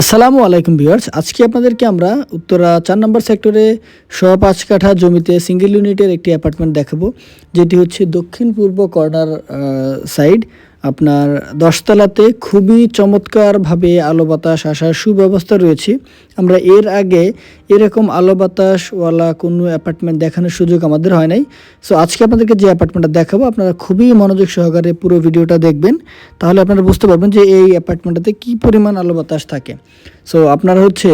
আসসালামু আলাইকুম ভিউয়ার্স, আজকে আপনাদেরকে আমরা উত্তরা চার নম্বর সেক্টরে শ পাঁচ কাঠা জমিতে সিঙ্গেল ইউনিটের একটি অ্যাপার্টমেন্ট দেখাবো, যেটি হচ্ছে দক্ষিণ পূর্ব কর্নার সাইড আপনার দশতলাতে খুবই চমৎকারভাবে আলো বাতাস আসার সুব্যবস্থা রয়েছে। আমরা এর আগে এরকম আলো বাতাসওয়ালা কোনো অ্যাপার্টমেন্ট দেখানোর সুযোগ আমাদের হয় নাই। সো আজকে আপনাদেরকে যে অ্যাপার্টমেন্টটা দেখাবো, আপনারা খুবই মনোযোগ সহকারে পুরো ভিডিওটা দেখবেন। তাহলে আপনারা বুঝতে পারবেন যে এই অ্যাপার্টমেন্টটাতে কী পরিমাণ আলো বাতাস থাকে। সো আপনারা হচ্ছে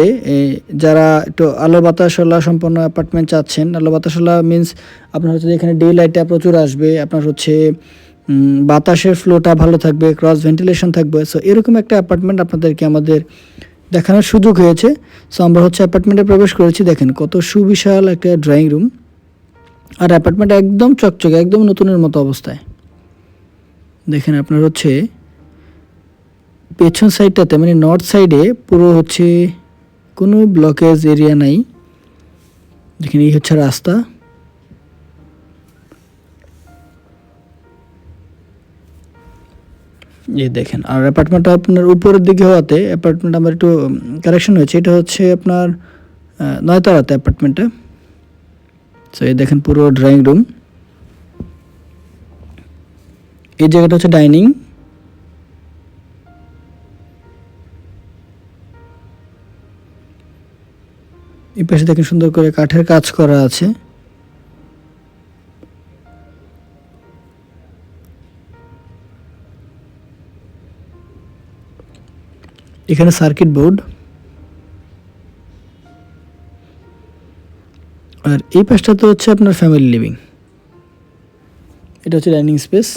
যারা একটু আলো বাতাসওয়ালা সম্পন্ন অ্যাপার্টমেন্ট চাচ্ছেন, আলো বাতাসওয়ালা মিন্স আপনার হচ্ছে এখানে ডে লাইটটা প্রচুর আসবে, আপনার হচ্ছে বাতাসের ফ্লোটা ভালো থাকবে ক্রস ভেন্টিলেশন থাকবে। সো এরকম একটা অ্যাপার্টমেন্ট আপনাদেরকে আমাদের দেখানোর সুযোগ হয়েছে। সো আমরা হচ্ছে অ্যাপার্টমেন্টে প্রবেশ করেছি, দেখেন কত সুবিশাল একটা ড্রয়িং রুম আর অ্যাপার্টমেন্ট একদম চকচকে, একদম নতুনের মতো অবস্থায়। দেখেন আপনার হচ্ছে পেছন সাইডটাতে মানে নর্থ সাইডে পুরো হচ্ছে কোনো ব্লকেজ এরিয়া নাই। দেখেন এই হচ্ছে রাস্তা। এই দেখেন। আর অ্যাপার্টমেন্টটা আপনার উপরের দিকে হওয়াতে অ্যাপার্টমেন্ট আমার একটু কারেকশন হয়েছে এটা হচ্ছে আপনার আহ, নয়তলাতে অ্যাপার্টমেন্টটা সো এই দেখেন পুরো ড্রয়িং রুম এই জায়গাটা হচ্ছে ডাইনিং এই পাশে দেখেন সুন্দর করে কাঠের কাজ করা আছে। এখানে সার্কিট বোর্ড আর এই পাশটা তো হচ্ছে আপনার ফ্যামিলি লিভিং এটা হচ্ছে ডাইনিং স্পেস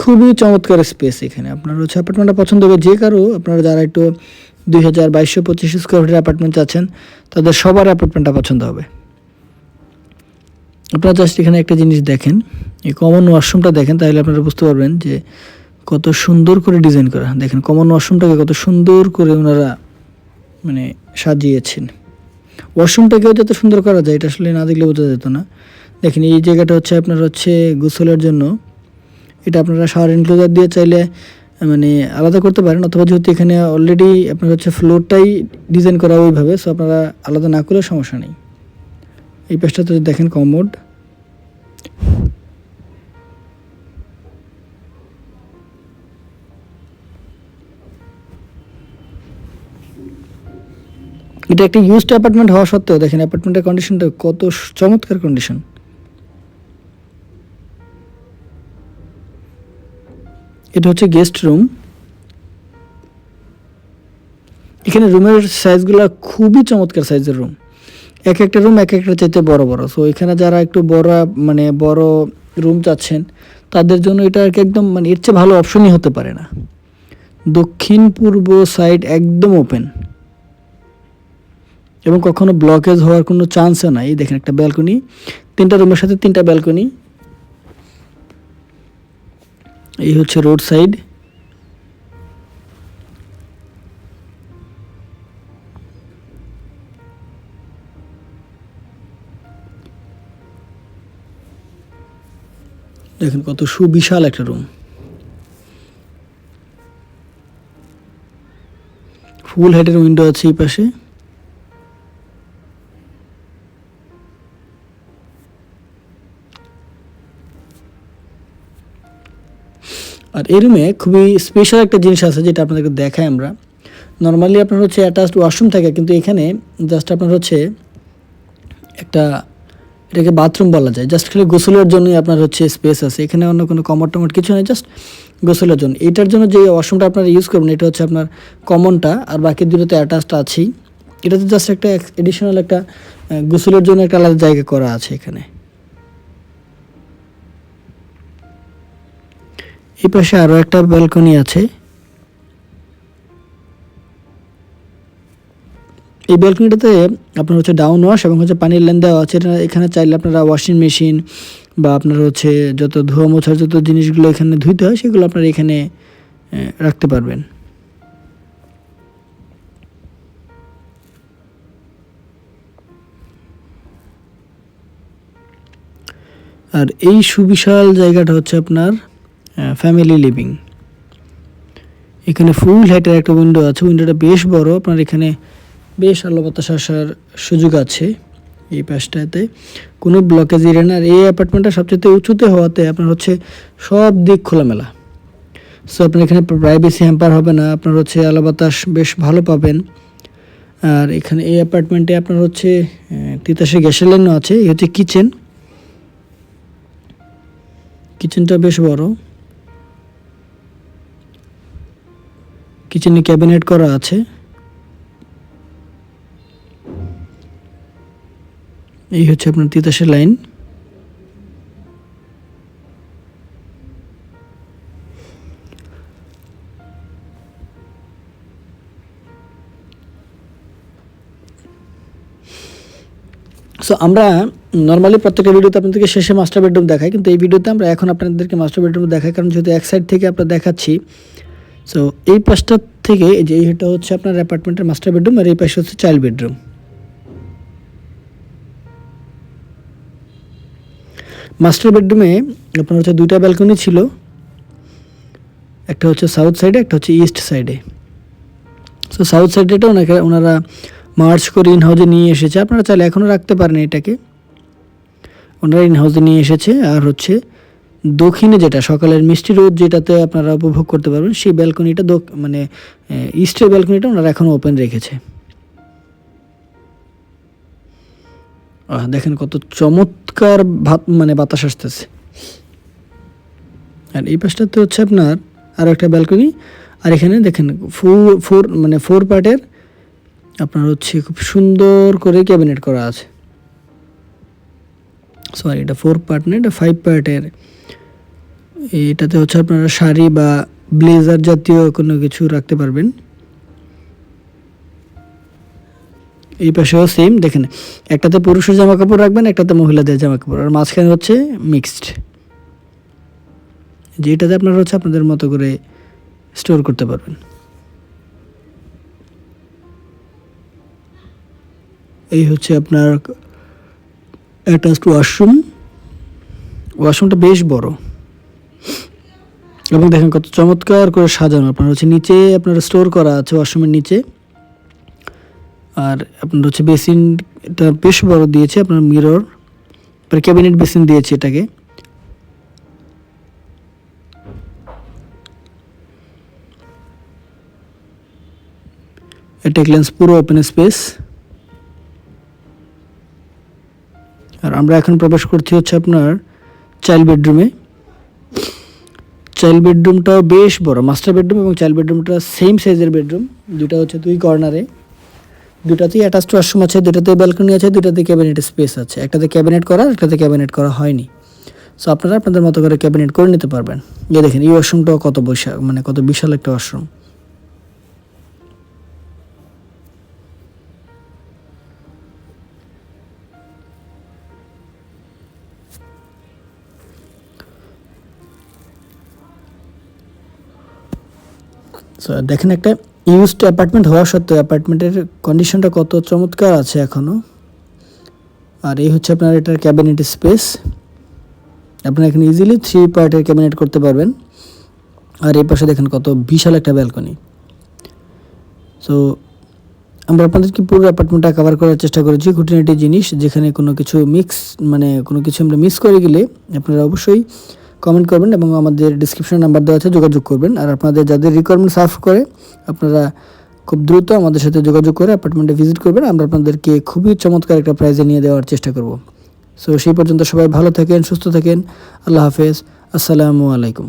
খুবই চমৎকার স্পেস এখানে। আপনার হচ্ছে অ্যাপার্টমেন্টটা পছন্দ হবে যে কারও। আপনারা যারা একটু দুই হাজার বাইশশো পঁচিশশো স্কোয়ার ফিটের অ্যাপার্টমেন্ট চাচ্ছেন, তাদের সবার অ্যাপার্টমেন্টটা পছন্দ হবে। আপনারা জাস্ট এখানে একটা জিনিস দেখেন। এই কমন ওয়াশরুমটা দেখেন, তাহলে আপনারা বুঝতে পারবেন যে কত সুন্দর করে ডিজাইন করা। দেখেন কমন ওয়াশরুমটাকে কত সুন্দর করে ওনারা মানে সাজিয়েছেন। ওয়াশরুমটাকেও যত সুন্দর করা যায়, এটা আসলে না দেখলে বোঝা যেত না। দেখেন, এই জায়গাটা হচ্ছে আপনার হচ্ছে গোসলের জন্য। এটা আপনারা শাওয়ার এনক্লোজার দিয়ে চাইলে মানে আলাদা করতে পারেন, অথবা যেহেতু এখানে অলরেডি আপনার হচ্ছে ফ্লোরটাই ডিজাইন করা ওইভাবে সো আপনারা আলাদা না করলে সমস্যা নেই। এই পেজটাতে দেখেন কমোড এটা একটা ইউজড অ্যাপার্টমেন্ট হওয়া সত্ত্বেও দেখেন অ্যাপার্টমেন্টের কন্ডিশনটা কত চমৎকার কন্ডিশন এটা হচ্ছে গেস্ট রুম এখানে রুমের সাইজগুলো খুবই চমৎকার সাইজের রুম এক একটা রুম এক একটা চাইতে বড় বড়। সো এখানে যারা একটু বড় মানে বড় রুম চাচ্ছেন, তাদের জন্য এটা আর একদম মানে এর চেয়ে ভালো অপশনই হতে পারে না। দক্ষিণ পূর্ব সাইড একদম ওপেন এবং কখনো ব্লকেজ হওয়ার কোনো চান্সও নাই। দেখেন একটা ব্যালকনি তিনটা রুমের সাথে তিনটা ব্যালকনি এই হচ্ছে রোড সাইড দেখেন কত সুবিশাল একটা রুম ফুল হেডের উইন্ডো আছে এই পাশে। আর এই রুমে খুবই স্পেশাল একটা জিনিস আছে যেটা আপনাদেরকে দেখাই আমরা। নর্মালি আপনার হচ্ছে অ্যাটাচড ওয়াশরুম থাকে, কিন্তু এখানে জাস্ট আপনার হচ্ছে একটা এটাকে বাথরুম বলা যায়। জাস্ট খালি গোসলের জন্যই আপনার হচ্ছে স্পেস আছে। এখানে অন্য কোনো কমর টমর কিছু নেই জাস্ট গোসলের জন্য। এটার জন্য যে ওয়াশরুমটা আপনারা ইউজ করবেন, এটা হচ্ছে আপনার কমনটা, আর বাকি দুটোতে অ্যাটাচড আছেই। এটাতে জাস্ট একটা এডিশনাল একটা গোসলের জন্য একটা আলাদা জায়গা করা আছে এখানে। এই পাশে আরও একটা ব্যালকনি আছে। এই ব্যালকনিটাতে আপনার হচ্ছে ডাউন ওয়াশ এবং হচ্ছে পানির লেন দেওয়া আছে। এটা এখানে চাইলে আপনারা ওয়াশিং মেশিন বা আপনার হচ্ছে যত ধোয়া মোছার যত জিনিসগুলো এখানে ধুইতে হয়, সেগুলো আপনারা এখানে রাখতে পারবেন। আর এই সুবিশাল জায়গাটা হচ্ছে আপনার ফ্যামিলি লিভিং এখানে ফুল হাইটের একটা উইন্ডো আছে উইন্ডোটা বেশ বড়, আপনার এখানে বেশ আলো বাতাস আসার সুযোগ আছে এই পাশটাতে। কোনো ব্লকেজ এরিয়া না, আর এই অ্যাপার্টমেন্টটা সবচেয়ে উঁচুতে হওয়াতে আপনার হচ্ছে সব দিক খোলামেলা। সো আপনার এখানে প্রাইভেসি হ্যাম্পার হবে না, আপনার হচ্ছে আলো বাতাস বেশ ভালো পাবেন। আর এখানে এই অ্যাপার্টমেন্টে আপনার হচ্ছে তিতাসে গ্যাসের লাইনও আছে, এই হচ্ছে কিচেন কিচেনটা বেশ বড়। কিচেনে ক্যাবিনেট করা আছে। এই হচ্ছে আপনার তিতাসের লাইন সো আমরা নর্মালি প্রত্যেকটা ভিডিওতে আপনাদেরকে শেষে মাস্টার বেডরুম দেখাই, কিন্তু এই ভিডিওতে আমরা এখন আপনাদেরকে মাস্টার বেডরুম দেখাই, কারণ যেহেতু এক সাইড থেকে আমরা দেখাচ্ছি সো এই পাশটা থেকে যে এটা হচ্ছে আপনার অ্যাপার্টমেন্টের মাস্টার বেডরুম আর এই পাশে হচ্ছে চাইল্ড বেডরুম মাস্টার বেডরুমে আপনার হচ্ছে দুইটা ব্যালকনি ছিল। একটা হচ্ছে সাউথ সাইডে একটা হচ্ছে ইস্ট সাইডে সো সাউথ সাইডেটা ওনাকে, ওনারা মার্চ করে ইন হাউসে নিয়ে এসেছে। আপনারা চাইলে এখনও রাখতে পারেন এটাকে। ওনারা ইন হাউসে নিয়ে এসেছে আর হচ্ছে দক্ষিণে যেটা, সকালের মিষ্টি রোদ যেটাতে আপনারা উপভোগ করতে পারবেন, সেই ব্যালকনিটা মানে ইস্টের ব্যালকনিটা ওনারা এখনও ওপেন রেখেছে। দেখেন কত চমৎকার ভাত মানে বাতাস আসতেছে। আর এই পাশটাতে হচ্ছে আপনার আরও একটা ব্যালকনি আর এখানে দেখেন ফোর ফোর মানে ফোর পার্টের আপনার হচ্ছে খুব সুন্দর করে ক্যাবিনেট করা আছে। সরি এটা ফোর পার্ট না, এটা ফাইভ পার্টের এটাতে হচ্ছে আপনারা শাড়ি বা ব্লেজার জাতীয় কোনো কিছু রাখতে পারবেন। এই পাশেও সেম দেখেন, একটাতে পুরুষের জামা কাপড় রাখবেন, একটাতে মহিলাদের জামা কাপড় আর মাঝখানে হচ্ছে মিক্সড যেটাতে আপনারা হচ্ছে আপনাদের মতো করে স্টোর করতে পারবেন। এই হচ্ছে আপনার অ্যাটাচড ওয়াশরুম ওয়াশরুমটা বেশ বড়। এবং দেখেন কত চমৎকার করে সাজানো। আপনার হচ্ছে নিচে আপনার স্টোর করা আছে ওয়াশরুমের নিচে। আর আপনার হচ্ছে বেসিনটা বেশ বড় দিয়েছে আপনার মিরর আপনার ক্যাবিনেট বেসিন দিয়েছে এটাকে। এটা লেন্স পুরো ওপেন স্পেস আর আমরা এখন প্রবেশ করছি হচ্ছে আপনার চাইল্ড বেডরুমে চাইল্ড বেডরুমটাও বেশ বড় মাস্টার বেডরুম এবং চাইল্ড বেডরুমটা সেম সাইজের বেডরুম দুটা হচ্ছে দুই কর্নারে দুটাতেই অ্যাটাচড ওয়াশরুম আছে দুটাতে ব্যালকনি আছে দুটাতে ক্যাবিনেট স্পেস আছে। একটাতে ক্যাবিনেট করা একটাতে ক্যাবিনেট করা হয়নি। সো আপনারা আপনাদের মতো করে ক্যাবিনেট করে নিতে পারবেন। এই দেখেন, এই ওয়াশরুমটাও কত বৈশাখ মানে কত বিশাল একটা ওয়াশরুম দেখেন একটা ইউজড অ্যাপার্টমেন্ট হওয়া সত্ত্বেও অ্যাপার্টমেন্টের কন্ডিশনটা কত চমৎকার আছে এখনও আর এই হচ্ছে আপনার এটার ক্যাবিনেট স্পেস আপনারা এখানে ইজিলি থ্রি পার্টের ক্যাবিনেট করতে পারবেন। আর এই পাশে দেখেন কত বিশাল একটা ব্যালকনি সো আমরা আপনাদেরকে পুরো অ্যাপার্টমেন্টটা কভার করার চেষ্টা করেছি, খুঁটিনাটি জিনিস, যেখানে কোনো কিছু মিক্স মানে কোনো কিছু আমরা মিস করে গেলে আপনারা অবশ্যই কমেন্ট করবেন এবং আমাদের ডিসক্রিপশন নাম্বার দেওয়া আছে, যোগাযোগ করবেন। আর আপনাদের যাদের রিকোয়ারমেন্ট সার্ভ করে, আপনারা খুব দ্রুত আমাদের সাথে যোগাযোগ করে অ্যাপার্টমেন্টে ভিজিট করবেন। আমরা আপনাদেরকে খুবই চমৎকার একটা প্রাইজে নিয়ে দেওয়ার চেষ্টা করব। সো সেই পর্যন্ত সবাই ভালো থাকেন, সুস্থ থাকেন। আল্লাহ হাফেজ। আসসালামু আলাইকুম।